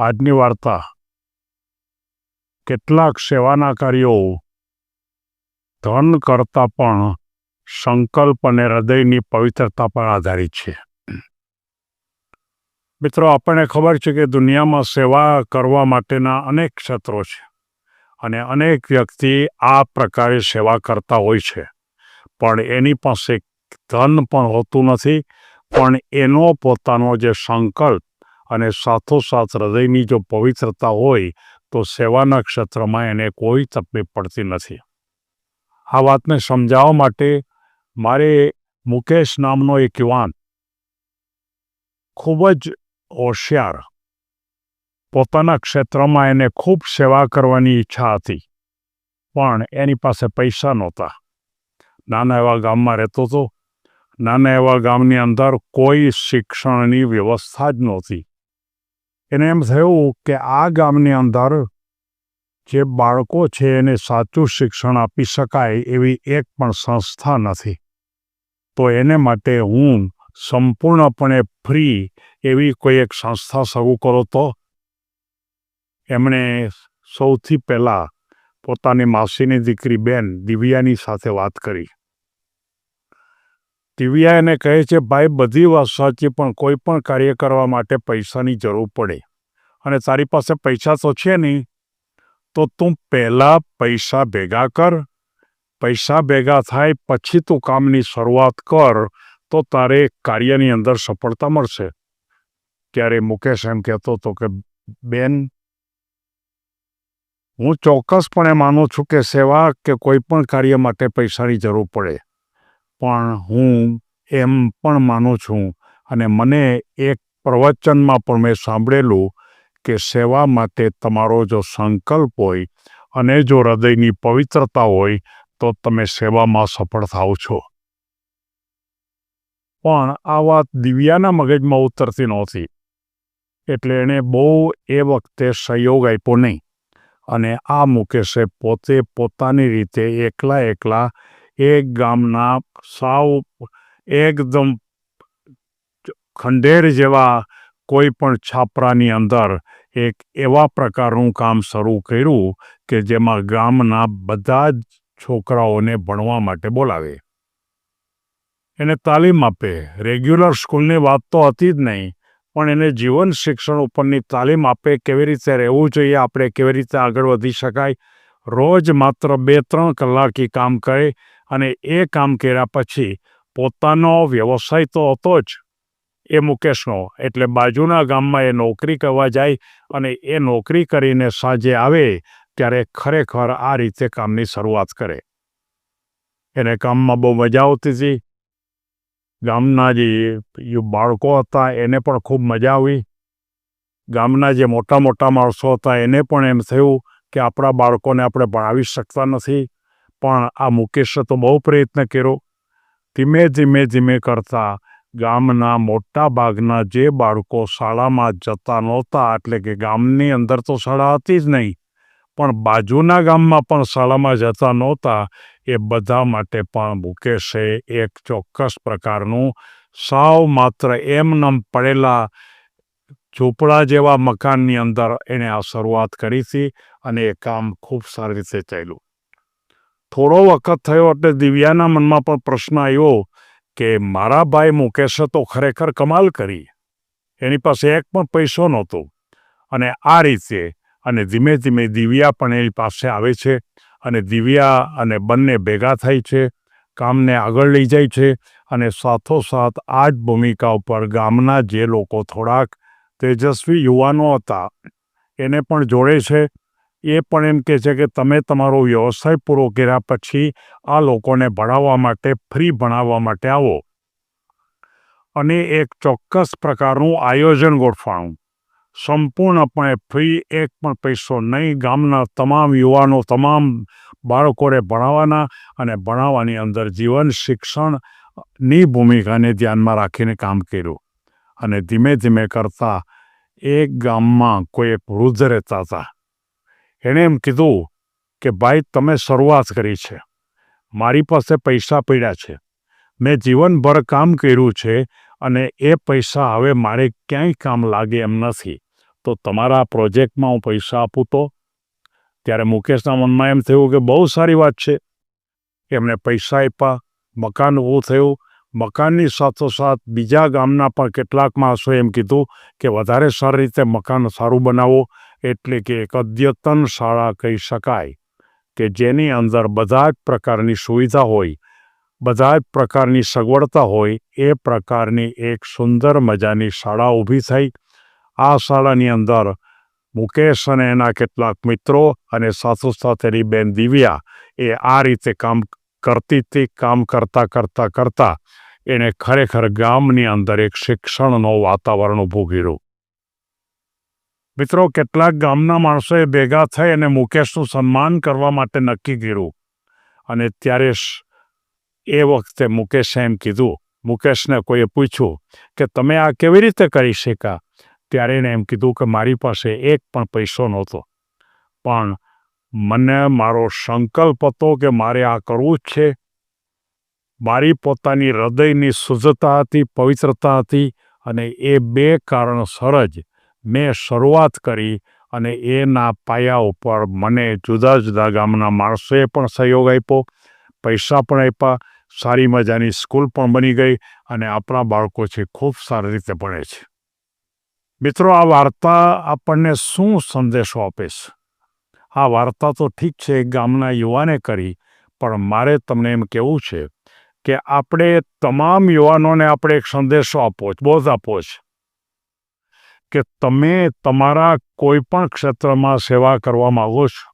આજની વાર્તા. કેટલાક સેવાના કાર્યો ધન કરતાં પણ સંકલ્પ અને હૃદયની પવિત્રતા પર આધારિત છે. મિત્રો, આપણને ખબર છે કે દુનિયામાં સેવા કરવા માટેના અનેક ક્ષેત્રો છે અને અનેક વ્યક્તિ આ પ્રકારે સેવા કરતા હોય છે. પણ એની પાસે ધન પણ હોતું નથી, પણ એનો પોતાનો જે સંકલ્પ અને સાથોસાથ હૃદયની જો પવિત્રતા હોય, તો સેવાના ક્ષેત્રમાં એને કોઈ તકલીફ પડતી નથી. આ વાતને સમજાવવા માટે મારે મુકેશ નામનો એક યુવાન, ખૂબ જ હોશિયાર, પોતાના ક્ષેત્રમાં એને ખૂબ સેવા કરવાની ઈચ્છા હતી, પણ એની પાસે પૈસા નહોતા. નાના એવા ગામમાં રહેતો હતો. નાના એવા ગામની અંદર કોઈ શિક્ષણની વ્યવસ્થા જ નહોતી. એને એમ થયું કે આ ગામની અંદર જે બાળકો છે એને સાચું શિક્ષણ આપી શકાય એવી એક પણ સંસ્થા નથી. તો એને માટે હું સંપૂર્ણપણે ફ્રી એવી કોઈ એક સંસ્થા શરૂ કરો તો? એમણે સૌથી પહેલાં પોતાની માસીની દીકરી બેન દિવ્યાની સાથે વાત કરી. દિવ્યા એને કહે છે, ભાઈ, બધી વાત સાચી પણ કોઈ પણ કાર્ય કરવા માટે પૈસાની જરૂર પડે અને તારી પાસે પૈસા તો છે નહીં. તો તું પહેલાં પૈસા ભેગા કર. પૈસા ભેગા થાય પછી તું કામની શરૂઆત કર, તો તારે કાર્યની અંદર સફળતા મળશે. ત્યારે મુકેશ એમ કહેતો હતો કે, બેન, હું ચોક્કસપણે માનું છું કે સેવા કે કોઈ પણ કાર્ય માટે પૈસાની જરૂર પડે. પણ હું એમ પણ માનું છું અને મને એક પ્રવચનમાં પણ મેં સાંભળેલું કે સેવા માટે તમારો જો સંકલ્પ હોય અને જો હૃદયની પવિત્રતા હોય તો તમે સેવામાં સફળ થાવ છો. પણ આ વાત દિવ્યાના મગજમાં ઉતરતી નહોતી. એટલે એણે બહુ એ વખતે સહયોગ આપ્યો નહીં અને આ મુકેશે પોતે પોતાની રીતે એકલા એકલા એક ગામના સાવ એકદમ ખંડેર જેવા કોઈ પણ છાપરાની અંદર એક એવા પ્રકારનું કામ શરૂ કર્યું કે જેમાં ગામના બધા જ છોકરાઓને ભણવા માટે બોલાવે. એને તાલીમ આપે. રેગ્યુલર સ્કૂલની વાત તો હતી જ નહીં, પણ એને જીવન શિક્ષણ ઉપરની તાલીમ આપે કેવી રીતે રહેવું જોઈએ, આપણે કેવી રીતે આગળ વધી શકાય? રોજ માત્ર બે ત્રણ કલાકી કામ કરે અને એ કામ કર્યા પછી પોતાનો વ્યવસાય તો હતો જ. એ મુકેશનો, એટલે બાજુના ગામમાં એ નોકરી કરવા જાય અને એ નોકરી કરીને સાંજે આવે ત્યારે ખરેખર આ રીતે કામની શરૂઆત કરે. એને કામમાં બહુ મજા આવતી હતી. ગામના જે બાળકો હતા એને પણ ખૂબ મજા આવી. ગામના જે મોટા મોટા માણસો હતા એને પણ એમ થયું કે આપણા બાળકોને આપણે ભણાવી શકતા નથી. પણ આ મુકેશે તો બહુ પ્રયત્ન કર્યો. ધીમે ધીમે ધીમે કરતા ગામના મોટા ભાગના જે બાળકો શાળામાં જતા નહોતા, એટલે કે ગામની અંદર તો શાળા હતી જ નહીં, પણ બાજુના ગામમાં પણ શાળામાં જતા નહોતા, એ બધા માટે પણ મુકેશે એક ચોક્કસ પ્રકારનું સાવ માત્ર એમનેમ પડેલા ઝૂંપડા જેવા મકાનની અંદર એણે આ શરૂઆત કરી હતી અને એ કામ ખૂબ સારી રીતે ચાલ્યું. થોડો વખત થયો એટલે દિવ્યાના મનમાં પણ પ્રશ્ન આવ્યો કે મારા ભાઈ મુકેશે તો ખરેખર કમાલ કરી. એની પાસે એક પણ પૈસો નહોતો. અને આ રીતે, અને ધીમે ધીમે દિવ્યા પણ એની પાસે આવે છે અને દિવ્યા અને બંને ભેગા થાય છે, કામને આગળ લઈ જાય છે અને સાથોસાથ આ જ ભૂમિકા ઉપર ગામના જે લોકો થોડાક તેજસ્વી યુવાનો હતા, એને પણ જોડે છે એ પણ એમ કહે છે કે તમે તમારો વ્યવસાય પૂરો કર્યા પછી આ લોકોને ભણાવવા માટે, ફ્રી ભણાવવા માટે આવો. અને એક ચોક્કસ પ્રકારનું આયોજન ગોઠવાણું. સંપૂર્ણપણે ફ્રી, એક પણ પૈસો નહીં. ગામના તમામ યુવાનો, તમામ બાળકોને ભણાવવાના અને ભણાવવાની અંદર જીવન શિક્ષણની ભૂમિકાને ધ્યાનમાં રાખીને કામ કર્યું. અને ધીમે ધીમે કરતા એક ગામમાં કોઈ એક વૃદ્ધ રહેતા હતા. એણે એમ કીધું કે, ભાઈ, તમે શરૂઆત કરી છે. મારી પાસે પૈસા પડ્યા છે. મેં જીવનભર કામ કર્યું છે અને એ પૈસા હવે મારે ક્યાંય કામ લાગે એમ નથી. તો તમારા પ્રોજેક્ટમાં હું પૈસા આપું તો? ત્યારે મુકેશના મનમાં એમ થયું કે, બહુ સારી વાત છે. એમને પૈસા આપ્યા, મકાન ઊભું થયું. મકાનની સાથોસાથ બીજા ગામના પણ કેટલાક માણસોએ એમ કીધું કે, વધારે સારી રીતે મકાન સારું બનાવો. એટલે કે એક અદ્યતન શાળા કહી શકાય કે જેની અંદર બધા જ પ્રકારની સુવિધા હોય બધા જ પ્રકારની સગવડતા હોય, એ પ્રકારની એક સુંદર મજાની શાળા ઊભી થઈ. આ શાળાની અંદર મુકેશ અને એના કેટલાક મિત્રો અને સાસુ સાથેની બેન દિવ્યા એ આ રીતે કામ કરતી હતી, કામ કરતા કરતા કરતા એણે ખરેખર ગામની અંદર એક શિક્ષણનો વાતાવરણ ઊભું કર્યું. મિત્રો, કેટલાક ગામના માણસોએ ભેગા થઈ અને મુકેશનું સન્માન કરવા માટે નક્કી કર્યું. અને ત્યારે એ વખતે મુકેશે એમ કીધું. મુકેશને કોઈએ પૂછ્યું કે, તમે આ કેવી રીતે કરી શક્યા? ત્યારે એણે એમ કીધું કે, મારી પાસે એક પણ પૈસો નહોતો. પણ મને મારો સંકલ્પ હતો કે મારે આ કરવું જ છે. મારી પોતાની હૃદયની શુદ્ધતા હતી, પવિત્રતા હતી અને એ બે કારણસર જ મેં શરૂઆત કરી અને એના પાયા ઉપર મને જુદા જુદા ગામના માણસોએ પણ સહયોગ આપ્યો, પૈસા પણ આપ્યા, સારી મજાની સ્કૂલ પણ બની ગઈ અને આપણા બાળકો છે ખૂબ સારી રીતે ભણે છે. મિત્રો, આ વાર્તા આપણને શું સંદેશો આપે છે? આ વાર્તા તો ઠીક છે ગામના યુવાને કરી, પણ મારે તમને એમ કહેવું છે કે આપણે તમામ યુવાનોને આપણે એક સંદેશો આપવો છે, બોધ આપવો છે. કે તમે તમારા કોઈ પણ ક્ષેત્રમાં સેવા કરવા માગો છો?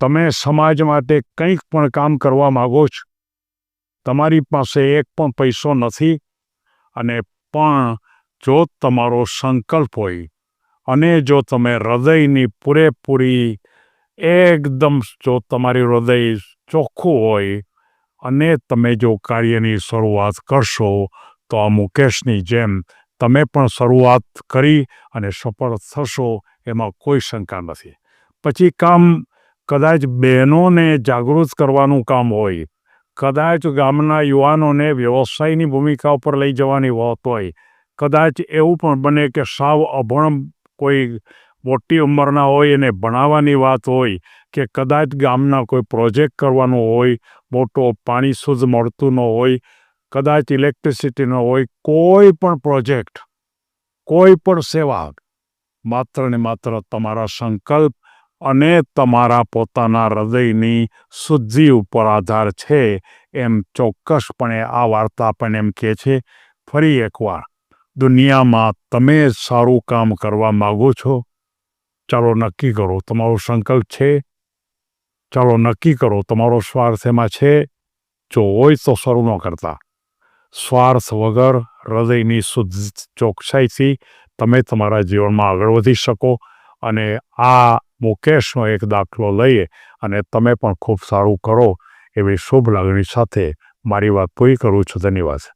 તમે સમાજ માટે કંઈક પણ કામ કરવા માગો છો? તમારી પાસે એક પણ પૈસો નથી અને પણ જો તમારો સંકલ્પ હોય અને જો તમે હૃદયની પૂરેપૂરી, એકદમ જો તમારી હૃદય ચોખ્ખું હોય અને તમે જો કાર્યની શરૂઆત કરશો તો આ મુકેશની જેમ તમે પણ શરૂઆત કરી અને સફળ થશો, એમાં કોઈ શંકા નથી. પછી કામ કદાચ બહેનોને જાગૃત કરવાનું કામ હોય, કદાચ ગામના યુવાનોને વ્યવસાયની ભૂમિકા ઉપર લઈ જવાની વાત હોય, કદાચ એવું પણ બને કે સાવ અભણ કોઈ મોટી ઉંમરના હોય એને ભણાવવાની વાત હોય, કે કદાચ ગામના કોઈ પ્રોજેક્ટ કરવાનો હોય, મોટો પાણી શુદ્ધ મળતું ન હોય કદાચ ઇલેક્ટ્રિસિટીનો હોય કોઈ પણ પ્રોજેક્ટ, કોઈ પણ સેવા, માત્ર ને માત્ર તમારા સંકલ્પ અને તમારા પોતાના હૃદયની શુદ્ધિ ઉપર આધાર છે એમ ચોક્કસપણે આ વાર્તા પણ એમ કહે છે, ફરી એકવાર, દુનિયામાં તમે સારું કામ કરવા માગો છો? ચાલો નક્કી કરો, તમારો સંકલ્પ છે? ચાલો નક્કી કરો, તમારો સ્વાર્થ એમાં છે? જો હોય તો શરૂ ન કરતા. સ્વાર્થ વગર હૃદયની શુદ્ધ ચોકસાઈથી તમે તમારા જીવનમાં આગળ વધી શકો અને આ મુકેશનો એક દાખલો લઈએ અને તમે પણ ખૂબ સારું કરો એવી શુભ લાગણી સાથે મારી વાત પૂરી કરું છું. ધન્યવાદ.